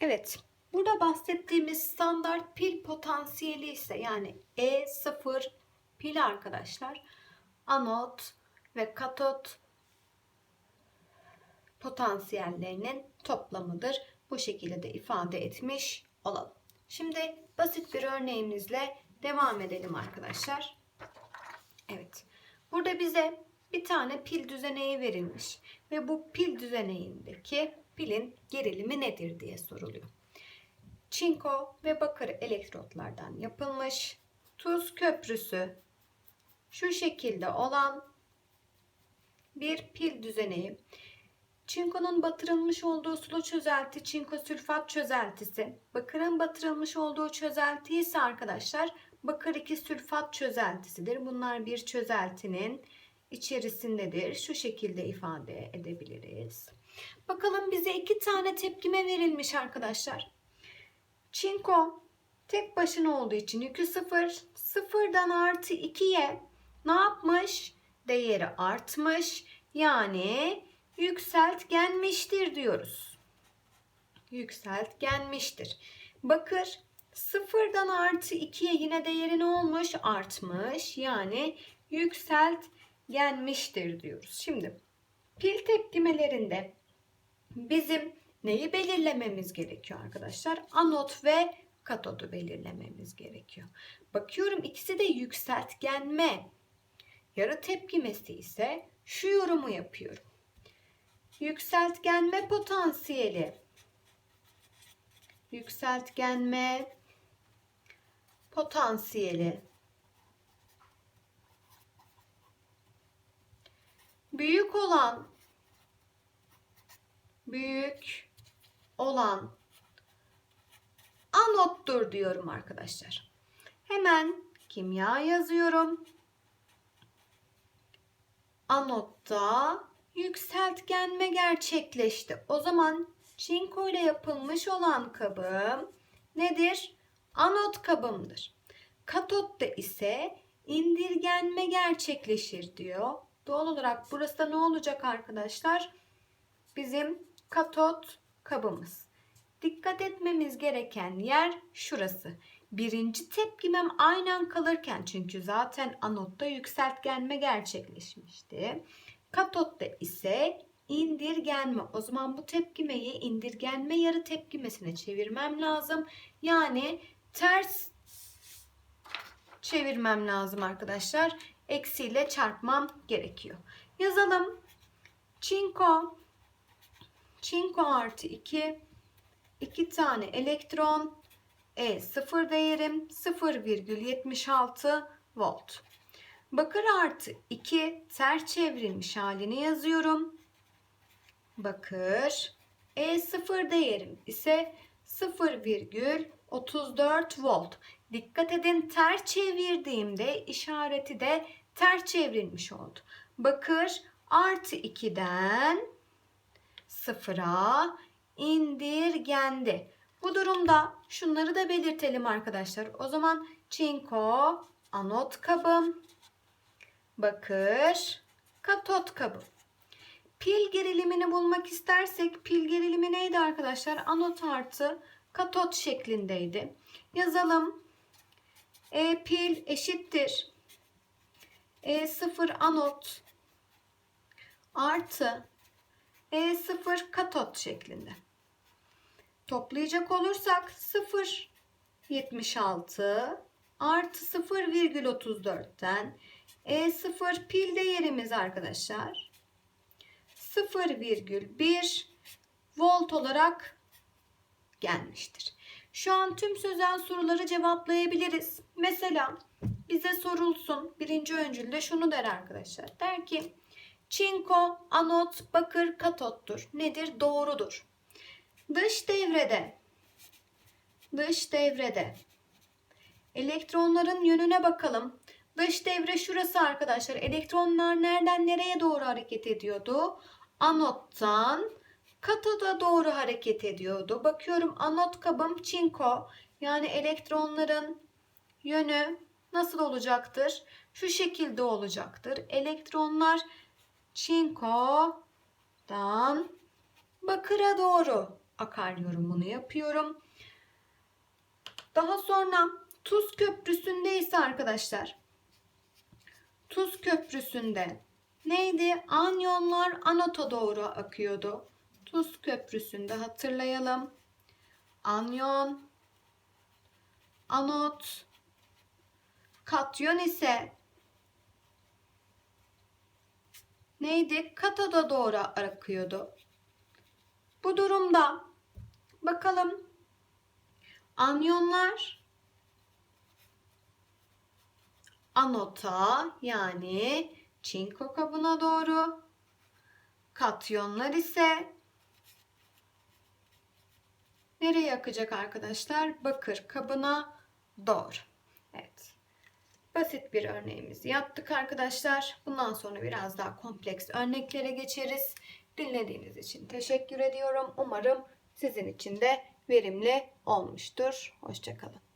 Evet, burada bahsettiğimiz standart pil potansiyeli ise yani E0 pil arkadaşlar anot ve katot potansiyellerinin toplamıdır. Bu şekilde de ifade etmiş olalım. Şimdi basit bir örneğimizle devam edelim arkadaşlar. Evet. Burada bize bir tane pil düzeneği verilmiş ve bu pil düzeneğindeki pilin gerilimi nedir diye soruluyor. Çinko ve bakır elektrotlardan yapılmış tuz köprüsü şu şekilde olan bir pil düzeneği. Çinkonun batırılmış olduğu sulu çözelti çinko sülfat çözeltisi. Bakırın batırılmış olduğu çözelti ise arkadaşlar bakır 2 sülfat çözeltisidir. Bunlar bir çözeltinin içerisindedir. Şu şekilde ifade edebiliriz. Bakalım bize iki tane tepkime verilmiş arkadaşlar. Çinko tek başına olduğu için yükü sıfır. Sıfırdan artı 2'ye ne yapmış? Değeri artmış. Yani yükseltgenmiştir diyoruz. Yükseltgenmiştir. Bakır sıfırdan artı 2'ye yine değeri ne olmuş? Artmış. Yani yükseltgenmiştir diyoruz. Şimdi pil tepkimelerinde bizim neyi belirlememiz gerekiyor arkadaşlar? Anot ve katodu belirlememiz gerekiyor. Bakıyorum ikisi de yükseltgenme. Yarı tepkimesi ise şu yorumu yapıyorum. Yükseltgenme potansiyeli yükseltgenme potansiyeli büyük olan büyük olan anottur diyorum arkadaşlar. Hemen kimya yazıyorum. Anotta yükseltgenme gerçekleşti. O zaman çinko ile yapılmış olan kabım nedir? Anot kabımdır. Katotta ise indirgenme gerçekleşir diyor. Doğal olarak burası da ne olacak arkadaşlar? Bizim katot kabımız. Dikkat etmemiz gereken yer şurası. Birinci tepkimem aynen kalırken çünkü zaten anotta yükseltgenme gerçekleşmişti. Katotta ise indirgenme. O zaman bu tepkimeyi indirgenme yarı tepkimesine çevirmem lazım. Yani ters çevirmem lazım arkadaşlar. Eksiyle çarpmam gerekiyor. Yazalım. Çinko çinko artı 2 2 tane elektron E 0 değerim 0,76 volt. Bakır artı 2 ters çevrilmiş halini yazıyorum. Bakır E0 değerim ise 0,34 volt. Dikkat edin ters çevirdiğimde işareti de ters çevrilmiş oldu. Bakır artı 2'den 0'a indirgendi. Bu durumda şunları da belirtelim arkadaşlar. O zaman çinko anot kabım, bakır katot kabım. Pil gerilimini bulmak istersek pil gerilimi neydi arkadaşlar? Anot artı katot şeklindeydi. Yazalım. E pil eşittir. E0 anot artı E0 katot şeklinde. Toplayacak olursak 0.76 artı 0,34'ten E0 pil değerimiz arkadaşlar 0,1 volt olarak gelmiştir. Şu an tüm sözel soruları cevaplayabiliriz. Mesela bize sorulsun birinci öncülde şunu der arkadaşlar. Der ki çinko, anot, bakır, katottur. Nedir? Doğrudur. Dış devrede dış devrede elektronların yönüne bakalım. Dış devre şurası arkadaşlar. Elektronlar nereden nereye doğru hareket ediyordu? Anottan katoda doğru hareket ediyordu. Bakıyorum anot kabım çinko. Yani elektronların yönü nasıl olacaktır? Şu şekilde olacaktır. Elektronlar çinkodan bakıra doğru akar yorumunu yapıyorum. Daha sonra Tuz Köprüsü'nde ise arkadaşlar Tuz Köprüsü'nde neydi? Anyonlar anota doğru akıyordu. Tuz Köprüsü'nde hatırlayalım. Anyon, anot, katyon ise neydi? Katoda doğru akıyordu. Bu durumda bakalım anyonlar anota yani çinko kabına doğru katyonlar ise nereye akacak arkadaşlar? Bakır kabına doğru. Evet. Basit bir örneğimizi yaptık arkadaşlar. Bundan sonra biraz daha kompleks örneklere geçeriz. Dinlediğiniz için teşekkür ediyorum. Umarım sizin için de verimli olmuştur. Hoşçakalın.